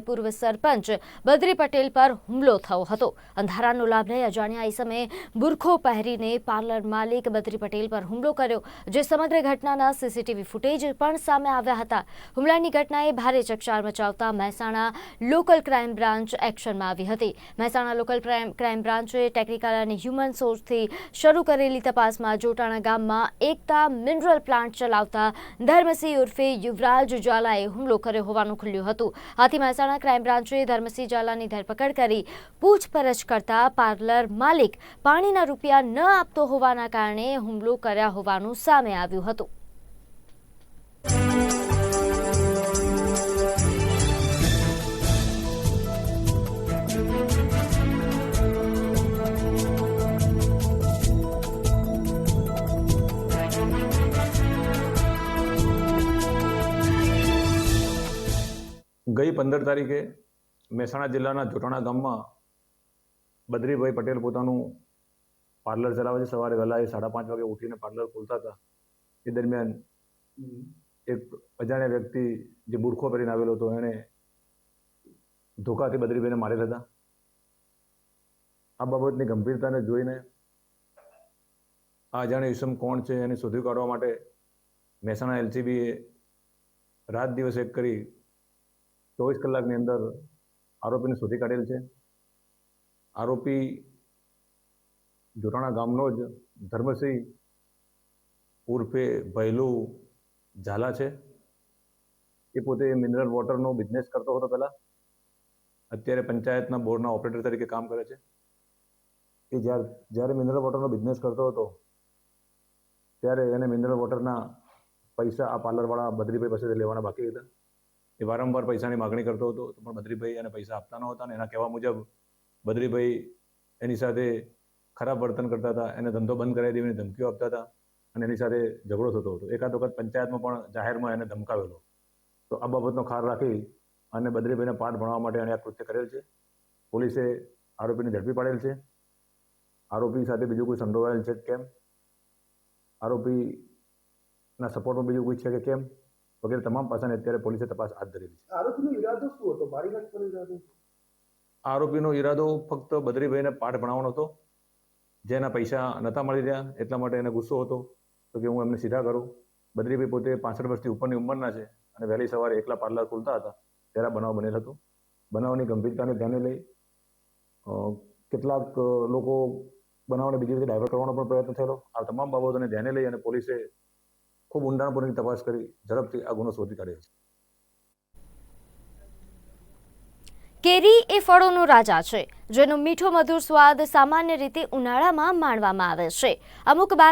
પૂર્વ સરપંચ બદ્રી પટેલ પર હુમલો થયો હતો. અંધારાનો લાભ લઈ અજાણ્યા સમયે બુરખો પહેરીને પાર્લર માલિક બદ્રી પટેલ પર હુમલો કર્યો, જે સમગ્ર ઘટનાના સીસીટીવી ફૂટેજ પણ સામે આવ્યા હતા. હુમલાની ઘટનાએ ભારે ચકચાર મચાવતા મહેસાણા લોકલ ક્રાઇમ બ્રાન્ચ એક્શનમાં આવી હતી. મહેસાણા લોકલ ક્રાઇમ બ્રાન્ચે ટેકનિકલ અને હ્યુમન સોર્સથી શરૂ કરેલી તપાસમાં જોટાણા ગામમાં એકતા મિનરલ પ્લાન્ટ ચલાવતા ધર્મસિંહ ઉર્ફે યુવરાજ ઝાલાએ હુમલો કર્યો હોવાનું ખુલ્યું હતું. આથી મહેસાણા ક્રાઇમ બ્રાન્ચે ધર્મસિંહ ઝાલાની ધરપકડ કરી પૂછપરછ કરતા પાર્લર માલિક પાણીના રૂપિયા ન આપતો હોવાના કારણે હુમલો કર્યા હોવાનું સામે આવ્યું હતું. ગઈ પંદર તારીખે મહેસાણા જિલ્લાના જોટાણા ગામમાં બદ્રીભાઈ પટેલ પોતાનું પાર્લર ચલાવે છે. સવારે વહેલા એ સાડા પાંચ વાગે ઉઠીને પાર્લર ખોલતા હતા. એ દરમિયાન એક અજાણ્યા વ્યક્તિ જે બુરખો પહેરીને આવેલો હતો, એણે ધોકાથી બદ્રીભાઈને મારેલા હતા. આ બાબતની ગંભીરતાને જોઈને આ અજાણ્યા ઈસમ કોણ છે, એને શોધી કાઢવા માટે મહેસાણા એલસીબીએ રાત દિવસ એક કરી ચોવીસ કલાકની અંદર આરોપીને શોધી કાઢેલ છે. આરોપી જોટાણા ગામનો જ ધર્મસિંહ ઉર્ફે ભૈલુ ઝાલા છે. એ પોતે મિનરલ વોટરનો બિઝનેસ કરતો હતો પહેલાં. અત્યારે પંચાયતના બોર્ડના ઓપરેટર તરીકે કામ કરે છે. એ જ્યારે જ્યારે મિનરલ વોટરનો બિઝનેસ કરતો હતો, ત્યારે એને મિનરલ વોટરના પૈસા આ પાર્લરવાળા બદ્રીભાઈ પાસેથી લેવાના બાકી હતા. એ વારંવાર પૈસાની માગણી કરતો હતો, તો પણ બદ્રીભાઈ એને પૈસા આપતા નહોતા હતા અને એના કહેવા મુજબ બદ્રીભાઈ એની સાથે ખરાબ વર્તન કરતા હતા, એને ધંધો બંધ કરાવી દેવાની ધમકીઓ આપતા હતા અને એની સાથે ઝઘડો થતો હતો. એકાદ વખત પંચાયતમાં પણ જાહેરમાં એને ધમકાવેલો. તો આ બાબતનો ખાર રાખી અને બદ્રીભાઈને પાઠ ભણવા માટે એણે આ કૃત્ય કરેલ છે. પોલીસે આરોપીને ઝડપી પાડેલ છે. આરોપી સાથે બીજું કોઈ સંડોવાયેલ છે કેમ? આરોપીના સપોર્ટમાં બીજું કોઈ છે કે કેમ? વગેરે તમામ પાસાને અત્યારે પોલીસે તપાસ હાથ ધરેલી છે. આરોપીનો ઈરાદો શું હતો? મારી નાખવાનો ઈરાદો? આરોપીનો ઈરાદો ફક્ત બદ્રીભાઈને પાઠ ભણાવવાનો હતો. જેના પૈસા નહોતા મળી રહ્યા એટલા માટે એને ગુસ્સો હતો. તો કે હું એમને સીધા કરું. બદ્રીભાઈ પોતે પાસઠ વર્ષથી ઉપરની ઉંમરના છે અને વહેલી સવારે એકલા પાર્લર ખોલતા હતા. ત્યારે આ બનાવ બનેલ હતો. બનાવની ગંભીરતાને ધ્યાને લઈ કેટલાક લોકો બનાવને બીજી રીતે ડાયવર્ટ કરવાનો પણ પ્રયત્ન થયેલો. આ તમામ બાબતોને ધ્યાને લઈ અને પોલીસે ખૂબ ઊંડાણપૂર્વકની તપાસ કરી, ઝડપથી આ ગુનો શોધી કાઢ્યો છે. કેરી એ ફળોનો રાજા છે, જેનો મીઠો મધુર સ્વાદ સામાન્ય રીતે ઉનાળામાં માણવામાં આવે છે. અમુક બાર